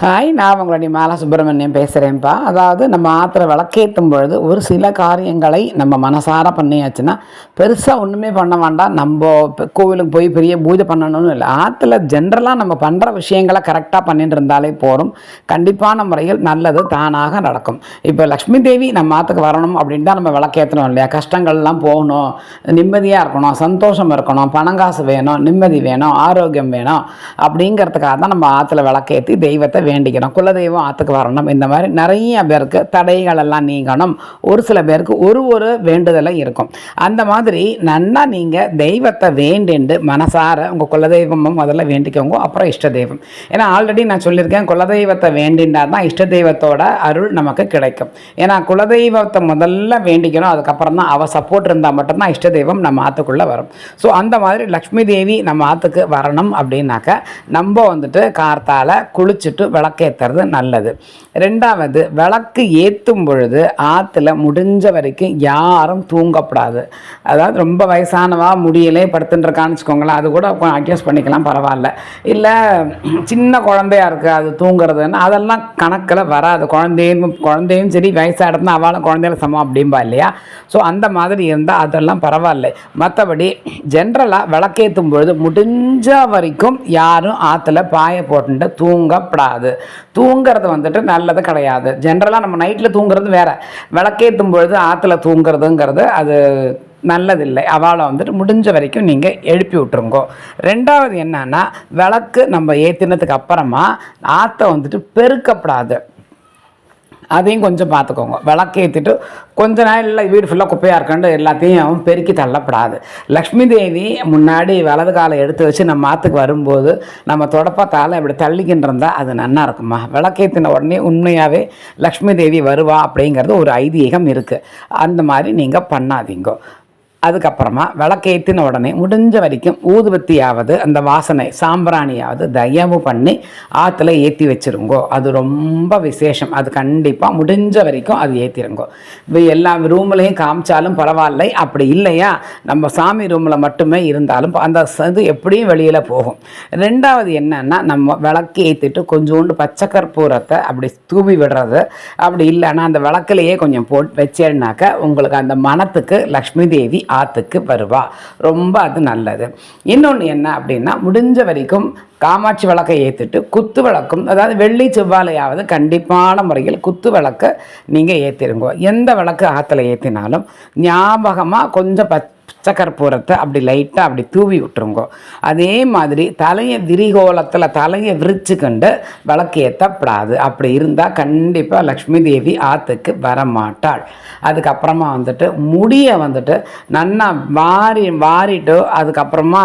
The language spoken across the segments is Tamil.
ஹாய் நான் உங்களுடைய மாலா சுப்பிரமணியம் பேசுகிறேன்ப்பா அதாவது நம்ம ஆற்றுல விளக்கேற்றும் பொழுது ஒரு சில காரியங்களை நம்ம மனசார பண்ணியாச்சுன்னா பெருசாக ஒன்றுமே பண்ண வேண்டாம். நம்ம கோவிலுக்கு போய் பெரிய பூஜை பண்ணணும்னு இல்லை. ஆற்றுல ஜென்ரலாக நம்ம பண்ணுற விஷயங்களை கரெக்டாக பண்ணிட்டு இருந்தாலே போதும். கண்டிப்பான முறையில் நல்லது தானாக நடக்கும். இப்போ லக்ஷ்மி தேவி நம்ம ஆற்றுக்கு வரணும் அப்படின்னு தான் நம்ம விளக்கேற்றணும் இல்லையா? கஷ்டங்கள்லாம் போகணும். நிம்மதியாக இருக்கணும் சந்தோஷம் இருக்கணும் பணங்காசு வேணும் நிம்மதி வேணும் ஆரோக்கியம் வேணும் அப்படிங்கிறதுக்காக தான் நம்ம ஆற்றுல விளக்கேற்றி தெய்வத்தை வேண்டிக்கணும். குலதெய்வம் ஆற்றுக்கு வரணும். இந்த மாதிரி நிறைய பேருக்கு தடைகளெல்லாம் நீங்கணும். ஒரு சில பேருக்கு ஒரு ஒரு வேண்டுதலும் இருக்கும். அந்த மாதிரி நன்னா நீங்கள் தெய்வத்தை வேண்டிண்டு மனசார உங்கள் குலதெய்வமும் முதல்ல வேண்டிக்கோங்க. அப்புறம் இஷ்ட தெய்வம். ஏன்னா ஆல்ரெடி நான் சொல்லியிருக்கேன் குலதெய்வத்தை வேண்டினா தான் இஷ்ட தெய்வத்தோட அருள் நமக்கு கிடைக்கும். ஏன்னா குலதெய்வத்தை முதல்ல வேண்டிக்கணும். அதுக்கப்புறம் தான் அவள் சப்போர்ட் இருந்தால் மட்டும்தான் இஷ்ட தெய்வம் நம்ம ஆற்றுக்குள்ளே வரும். ஸோ அந்த மாதிரி லக்ஷ்மி தேவி நம்ம ஆற்றுக்கு வரணும் அப்படின்னாக்க நம்ம வந்துட்டு கார்த்தால் குளிச்சுட்டு விளக்கேற்றுறது நல்லது. ரெண்டாவது விளக்கு ஏற்றும் பொழுது ஆற்றுல முடிஞ்ச வரைக்கும் யாரும் தூங்கப்படாது. அதாவது ரொம்ப வயசானவா முடியலே படுத்துட்டுருக்கான்னு வச்சுக்கோங்களேன் அது கூட அட்ஜஸ்ட் பண்ணிக்கலாம் பரவாயில்ல. இல்லை சின்ன குழந்தையா இருக்குது அது தூங்குறதுன்னு அதெல்லாம் கணக்கில் வராது. குழந்தையும் குழந்தையும் சரி வயசாக இடத்துல அவளும் குழந்தையில சமம் அப்படிம்பா இல்லையா? ஸோ அந்த மாதிரி இருந்தால் அதெல்லாம் பரவாயில்ல. மற்றபடி ஜென்ரலாக விளக்கேற்றும் பொழுது முடிஞ்ச வரைக்கும் யாரும் ஆற்றுல பாய போட்டுட்டு தூங்கப்படாது. தூங்குறது வந்துட்டு நல்லது கிடையாது. ஜென்ரலாக நம்ம நைட்டில் தூங்குறது வேற. விளக்கேற்றும் பொழுது ஆற்றுல தூங்குறதுங்கிறது அது நல்லதில்லை. அவளை வந்துட்டு முடிஞ்ச வரைக்கும் நீங்கள் எழுப்பி விட்ருங்கோ ரெண்டாவது என்னன்னா விளக்கு நம்ம ஏற்றினதுக்கு அப்புறமா ஆற்றை வந்துட்டு பெருக்கப்படாது. அதையும் கொஞ்சம் பார்த்துக்கோங்க. விளக்கேற்றிட்டு கொஞ்ச நாளில் வீடு ஃபுல்லாக குப்பையாக இருக்கண்டு எல்லாத்தையும் பெருக்கி தள்ளப்படாது. லக்ஷ்மி தேவி முன்னாடி வலது காலை எடுத்து வச்சு நம்ம மாற்றுக்கு வரும்போது நம்ம தொடப்பத்தால் இப்படி தள்ளிக்கிட்டு இருந்தால் அது நன்னா இருக்குமா? விளக்கேற்றின உடனே உண்மையாகவே லக்ஷ்மி தேவி வருவா அப்படிங்கிறது ஒரு ஐதீகம் இருக்குது அந்த மாதிரி நீங்கள் பண்ணாதீங்க. அதுக்கப்புறமா விளக்கேற்றின உடனே முடிஞ்ச வரைக்கும் ஊதுபத்தியாவது அந்த வாசனை சாம்பிராணியாவது தயவு பண்ணி ஆற்றுல ஏற்றி வச்சுருங்கோ. அது ரொம்ப விசேஷம். அது கண்டிப்பாக முடிஞ்ச வரைக்கும் அது ஏற்றிருங்கோ எல்லா ரூம்லையும் காமிச்சாலும் பரவாயில்ல. அப்படி இல்லையா? நம்ம சாமி ரூமில் மட்டுமே இருந்தாலும் அந்த இது எப்படியும் வெளியில் போகும். ரெண்டாவது என்னன்னா நம்ம விளக்கு ஏற்றிட்டு கொஞ்சோண்டு பச்சை கற்பூரத்தை அப்படி தூவி விடுறது. அப்படி இல்லைன்னா அந்த விளக்குலையே கொஞ்சம் போட்டு வச்சேன்னாக்க உங்களுக்கு அந்த மனத்துக்கு லக்ஷ்மி தேவி ஆற்றுக்கு வருவாள் ரொம்ப அது நல்லது. இன்னொன்று என்ன அப்படின்னா முடிஞ்ச வரைக்கும் காமாட்சி விளக்கை ஏற்றிட்டு குத்து விளக்கும் அதாவது வெள்ளி செவ்வாழையாவது கண்டிப்பான முறையில் குத்து விளக்கை நீங்கள் ஏற்றிருங்க எந்த விளக்கு ஆற்றுல ஏற்றினாலும் ஞாபகமாக கொஞ்சம் பச் பச்சைக்கற்பூரத்தை அப்படி லைட்டாக அப்படி தூவி விட்டுருங்கோ. அதே மாதிரி தலையை விரிகோலத்தில் தலையை விரிச்சுக்கண்டு விளக்கு ஏற்றப்படாது அப்படி இருந்தால் கண்டிப்பாக லக்ஷ்மி தேவி ஆற்றுக்கு வரமாட்டாள். அதுக்கப்புறமா வந்துட்டு முடியை வந்துட்டு நன்னா வாரி வாரிட்டு அதுக்கப்புறமா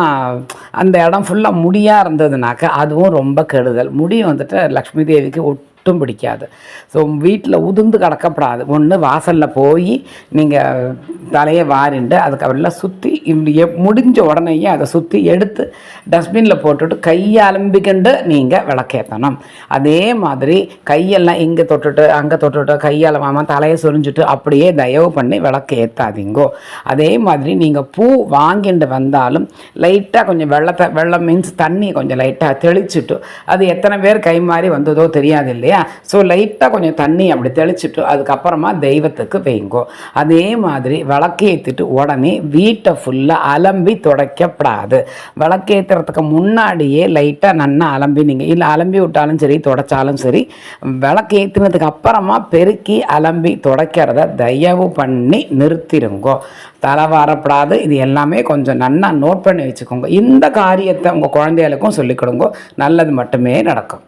அந்த இடம் ஃபுல்லாக முடியாக இருந்ததுனாக்க அதுவும் ரொம்ப கெடுதல். முடி வந்துட்டு லக்ஷ்மி தேவிக்கு ஒட்டும் பிடிக்காது. ஸோ வீட்டில் உதிர்ந்து கிடக்கப்படாது. ஒன்று வாசலில் போய் நீங்கள் தலையை வாரிண்டு அதுக்கப்புறம் சுற்றி முடிஞ்ச உடனேயே அதை சுற்றி எடுத்து டஸ்ட்பினில் போட்டுட்டு கையை அலம்பிக்கண்டு நீங்கள் விளக்கேற்றணும் அதே மாதிரி கையெல்லாம் இங்கே தொட்டுட்டு அங்கே தொட்டுட்டு கையால் தலையை சொரிஞ்சுட்டு அப்படியே தயவு பண்ணி விளக்கு ஏற்றாதீங்கோ அதே மாதிரி நீங்கள் பூ வாங்கிட்டு வந்தாலும் லைட்டாக கொஞ்சம் வெள்ளத்தை வெள்ளம் மீன்ஸ் தண்ணி கொஞ்சம் லைட்டாக தெளிச்சுட்டு அது எத்தனை பேர் கை மாறி வந்ததோ தெரியாது இல்லையா? ஸோ லைட்டாக கொஞ்சம் தண்ணி அப்படி தெளிச்சுட்டு அதுக்கப்புறமா தெய்வத்துக்கு வைங்கோ. அதே மாதிரி விளக்கேற்றிட்டு உடனே வீட்டை ஃபுல்லாக அலம்பி துடைக்கப்படாது. விளக்கேற்றுறதுக்கு முன்னாடியே லைட்டாக நன்னா அலம்பி நீங்கள் இல்லை அலம்பி விட்டாலும் சரி துடைச்சாலும் சரி விளக்கேற்றினதுக்கு அப்புறமா பெருக்கி அலம்பி துடைக்கிறத தயவு பண்ணி நிறுத்திடுங்கோ தலை வாரப்படாது. இது எல்லாமே கொஞ்சம் நன்னா நோட் பண்ணி வச்சுக்கோங்க. இந்த காரியத்தை உங்கள் குழந்தைகளுக்கும் சொல்லிக் கொடுங்க. நல்லது மட்டுமே நடக்கும்.